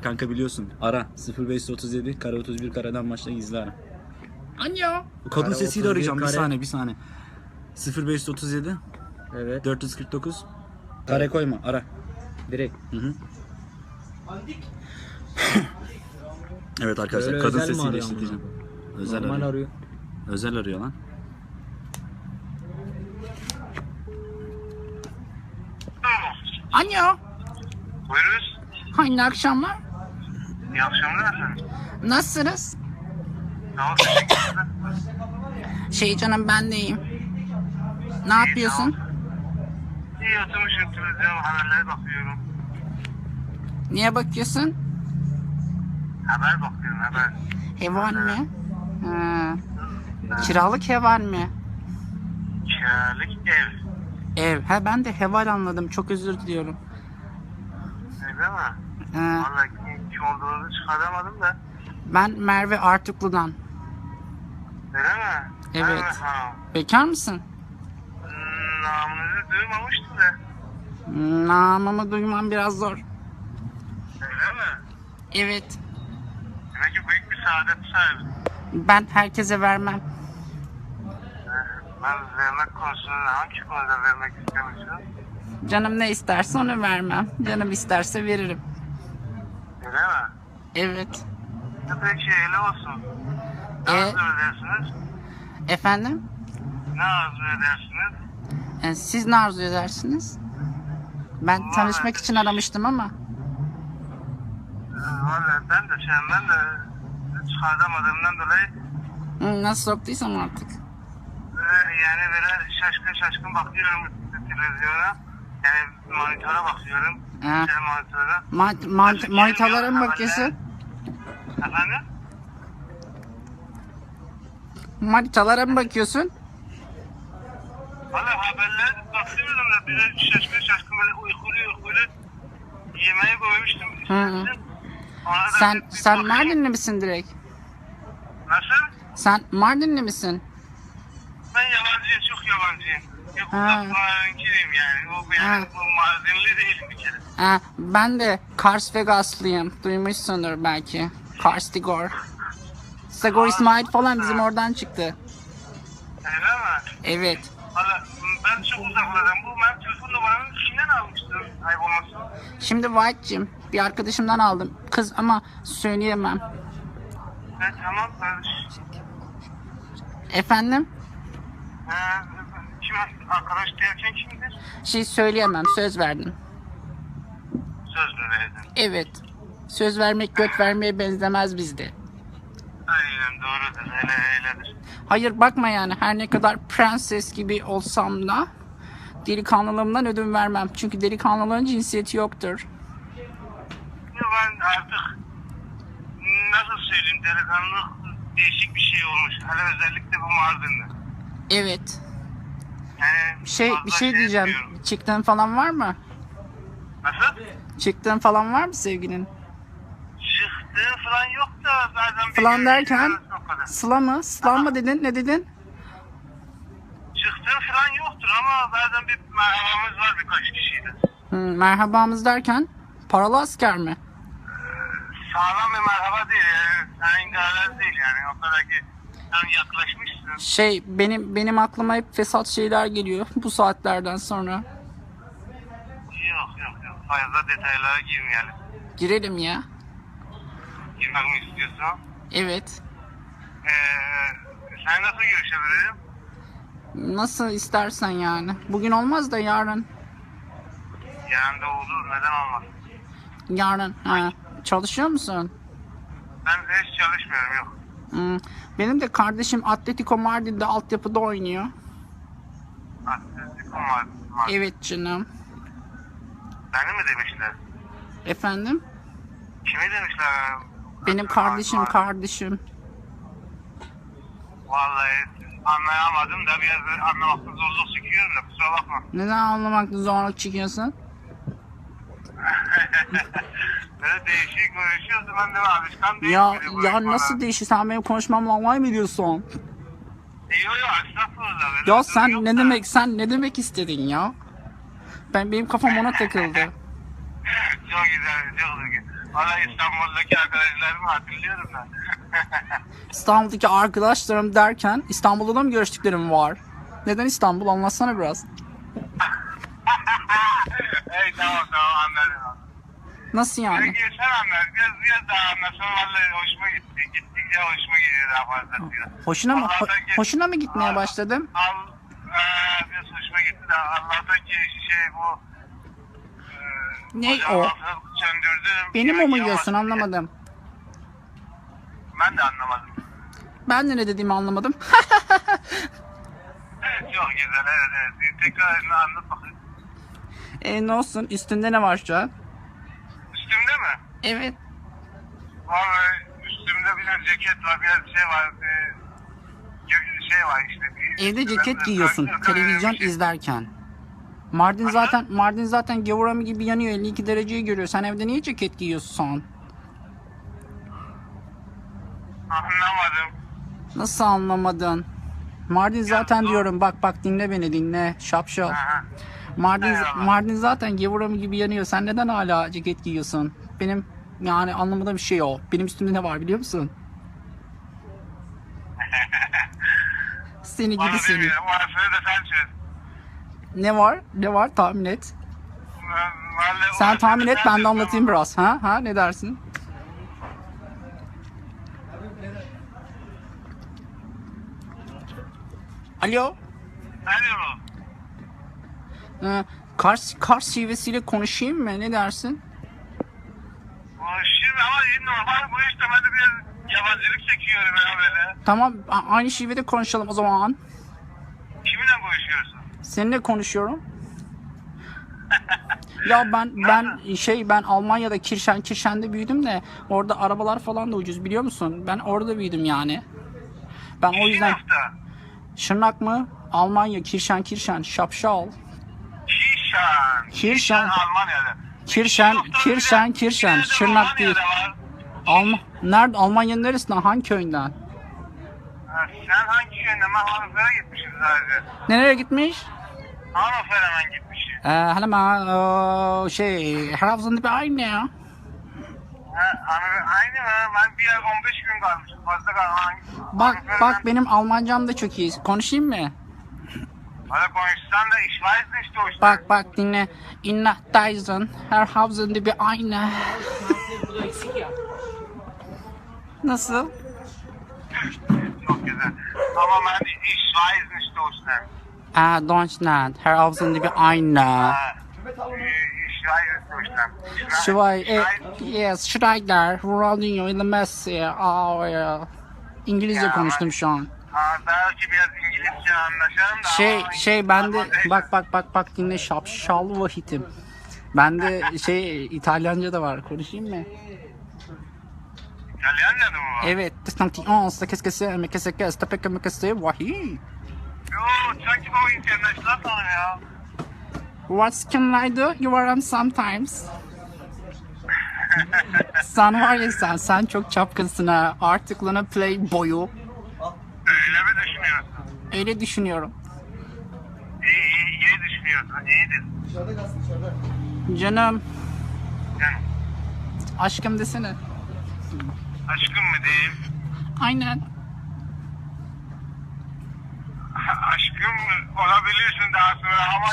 var kanka biliyorsun. Ara 0537 kare 31 kareden başla gizli ara. Alo. Kadın Kare sesiyle 31 arayacağım. Bir kare. saniye bir saniye. 0537 Evet. 449 Kare koyma ara. Direkt. Hı hı. evet arkadaşlar Böyle kadın özel mi sesiyle arıyor işleteceğim. Özel Normal arıyor. arıyor. Özel arıyor lan. Alo. Buyuruz. Hayırlı akşamlar. İyi akşamlar efendim. Nasılsınız? Sağ ol, teşekkürler. Şey canım ben de iyiyim. Ne yapıyorsun? İyi oturmuşum televizyon haberlere bakıyorum. Niye bakıyorsun? Haber bakıyorum haber. Hevan mı? Ha. Kiralık hevan mı? Kiralık ev. Ev. Ha ben de heval anladım. Çok özür diliyorum. Öyle mi? Ha, Vallahi kim, kim olduğunuzu çıkaramadım da. ben Merve Artuklu'dan. Öyle mi? Evet. Hanım. Bekar mısın? Hmm, Namınızı duymamıştım da. Namımı duymam biraz zor. Öyle mi? Evet. Demek ki büyük bir saadet sahibi. Ben herkese vermem. Ben vermek konusunda hangi konuda vermek istemişim? Canım ne isterse onu vermem. Canım isterse veririm. Öyle mi? Evet. Ya Peki öyle olsun. Ne E? arzu edersiniz? Efendim? Ne arzu edersiniz? E, siz ne arzu edersiniz? Ben tanışmak için aramıştım ama. Valla ben de şey, ben de çıkartamadığımdan dolayı Hı, Nasıl soktuysam artık. e, yani böyle şaşkın şaşkın bakıyorum televizyona. Yani monitöre bakıyorum. Ha. Şey monitöre. Ma- ma- manitalara mı bakıyorsun? Efendim? Manitalara mı bakıyorsun? Valla haberlere bakıyorum da böyle şaşkın şaşkın böyle uykulu uykulu yemeği koymuştum. Hı hı. Sen bir- bir sen bakayım. Mardinli misin direkt? Nasıl? Sen Mardinli misin? Ben yabancıyım, çok yabancıyım. Yok, Ha. uzaklarınkiyim yani. O yani Ha. bu Mardinli değilim bir kere. Ha, ben de Kars Vegaslıyım. Duymuşsundur belki. Kars Digor. Sagor İsmail falan bizim oradan çıktı. Öyle mi? Evet. Valla ben çok uzaklarım. Bu benim telefon numaramı kimden almıştın? Ayıp olmasın. Şimdi White'cim bir arkadaşımdan aldım. Kız ama söyleyemem. Ben tamam kardeş. Efendim? Ha, kim arkadaş derken kimdir? Şey söyleyemem. Söz verdim. Söz mü verdin? Evet. Söz vermek göt vermeye benzemez bizde. Aynen doğrudur. Öyle öyledir. Hayır bakma yani her ne kadar prenses gibi olsam da delikanlılığımdan ödün vermem. Çünkü delikanlılığın cinsiyeti yoktur. Ya ben artık nasıl söyleyeyim delikanlılık değişik bir şey olmuş. Hele özellikle bu Mardin'de. Evet. Yani Şey bir şey diyeceğim. yapıyorum. Çıktığın falan var mı? Nasıl? Çıktığın falan var mı sevgilin? Çıktığı falan yok da bir Falan derken? Sıla mı? Sıla mı dedin? Ne dedin? Çıktığı falan yoktur ama bazen bir merhamamız var birkaç kişiyle. Hı, merhabamız derken paralı asker mi? Sağlam bir merhaba değil yani. Sen değil yani. O kadar ki sen yaklaşmışsın. Şey benim benim aklıma hep fesat şeyler geliyor bu saatlerden sonra. Yok yok yok. Fazla detaylara girmeyelim. Girelim ya. Girmek mi istiyorsan? Evet. Ee, sen nasıl görüşebilirim? Nasıl istersen yani. Bugün olmaz da yarın. Yarın da olur. Neden olmaz? Yarın. Ha. Çalışıyor musun? Ben hiç çalışmıyorum yok. Hı. Benim de kardeşim Atletico Mardin'de altyapıda oynuyor. Atletico var. Evet canım. Beni mi demişler? Efendim? Kimi demişler? Benim kardeşim kardeşim. Vallahi anlayamadım da biraz anlamakta zorluk çekiyorum da kusura bakma. Neden anlamakta zorluk çekiyorsun? Böyle değişik konuşuyorsun ben de alışkan değilim. Ya ya nasıl değişir? Sen benim konuşmamla alay mı ediyorsun? E, Yok yok estağfurullah. Ya sen ne da. demek sen ne demek istedin ya? Ben benim kafam ona takıldı. Çok güzel çok güzel. Valla İstanbul'daki arkadaşlarımı hatırlıyorum ben. İstanbul'daki arkadaşlarım derken İstanbul'da da mı görüştüklerim var? Neden İstanbul? Anlatsana biraz. Ey tamam tamam anladım. Nasıl yani? Peki sen anlat. Biraz, biraz daha anlatsan vallahi hoşuma gitti. Gittikçe hoşuma gidiyor daha fazla diyor. Hoşuna mı Allah'tan ho- hoşuna mı gitmeye başladım? Al, ee, biraz hoşuma gitti de Allah'tan ki şey bu e, Ne o? altını söndürdüm. Benim o mu yiyorsun anlamadım. Ben de anlamadım. Ben de ne dediğimi anlamadım. Evet çok güzel evet evet. Tekrar anlat bakayım. e ne olsun üstünde ne var şu an? Evet. Vallahi üstümde bir ceket var, bir şey var. Bir şey var işte. Bir Evde ceket giyiyorsun televizyon şey. izlerken. Mardin zaten Mardin zaten gavurami gibi yanıyor 52 dereceyi görüyor. Sen evde niye ceket giyiyorsun? Anlamadım. Nasıl anlamadın? Mardin zaten diyorum bak bak dinle beni dinle şapşal. Aha. Mardin. Mardin zaten gavurami gibi yanıyor. Sen neden hala ceket giyiyorsun? Benim yani anlamadığım bir şey o. Benim üstümde ne var biliyor musun? Seni gidi seni. Orasını da sen çöz. Ne var? Ne var? Tahmin et. Vallahi Sen orasını tahmin da et sen ben çöz. de anlatayım biraz. Ha? Ha ne dersin? Alo. Alo. Ee, Kars, Kars şivesiyle konuşayım mı? Ne dersin? O Şimdi ama normal bu işte ben de biraz yabancılık çekiyorum ya böyle. Tamam a- aynı şivede konuşalım o zaman. Kiminle konuşuyorsun? Seninle konuşuyorum. ya ben ben şey ben Almanya'da Kirşen Kirşen'de büyüdüm de orada arabalar falan da ucuz biliyor musun? Ben orada büyüdüm yani. Ben o yüzden hafta. Şırnak mı? Almanya Kirşen Kirşen Şapşal. Kişan. Kirşen Almanya'da. Kirşen Kirşen Kirşen Şırnak değil. Alma nerede Almanya'nın neresinden hangi köyünden? Ha, Sen hangi köyünden? Ben Hanıfer'e gitmişim sadece. Nereye gitmiş? Hanıfer hemen gitmişim. Ee, hemen ee, şey Trabzon'da bir aynı ya. Ha, aynı mı? Ben bir ay 15 gün kalmışım. Fazla kalmışım. Bak bak benim Almancam da çok iyi. Konuşayım mı? Hadi konuşsan da ich weiß nicht Deutsch. Bak bak dinle. Inna Dyson her Hafızında bir aynı. Nasıl? Çok güzel. Ama ben ich weiß nicht Deutschland. Aa, Deutschland. Her Hafızında bir aynı. Ha, ich weiß nicht Deutschland. Şivay, e, yes, Schreiber, Ronaldinho, ile Messi. Aa, ya. İngilizce konuştum şu an. Ha, belki biraz İngilizce anlaşalım da Şey ama şey ben de bak bak bak bak dinle şapşal vahitim. Ben de şey İtalyanca da var. Konuşayım mı? İtalyanca da mı var? Evet. Que c'est? Mais qu'est-ce que c'est? Tape comme que c'est? Vahiy. Yo, sanki bu international tanım ya. What can I do? You are on sometimes. sen var ya sen, sen çok çapkınsın ha. Artık Lana Play boyu. Öyle düşünüyorum. İyi iyi, iyi düşünüyorsun. İyidir. Canım, Yani aşkım desene. aşkım mı diyeyim? Aynen. Aşkım olabilirsin daha sonra ama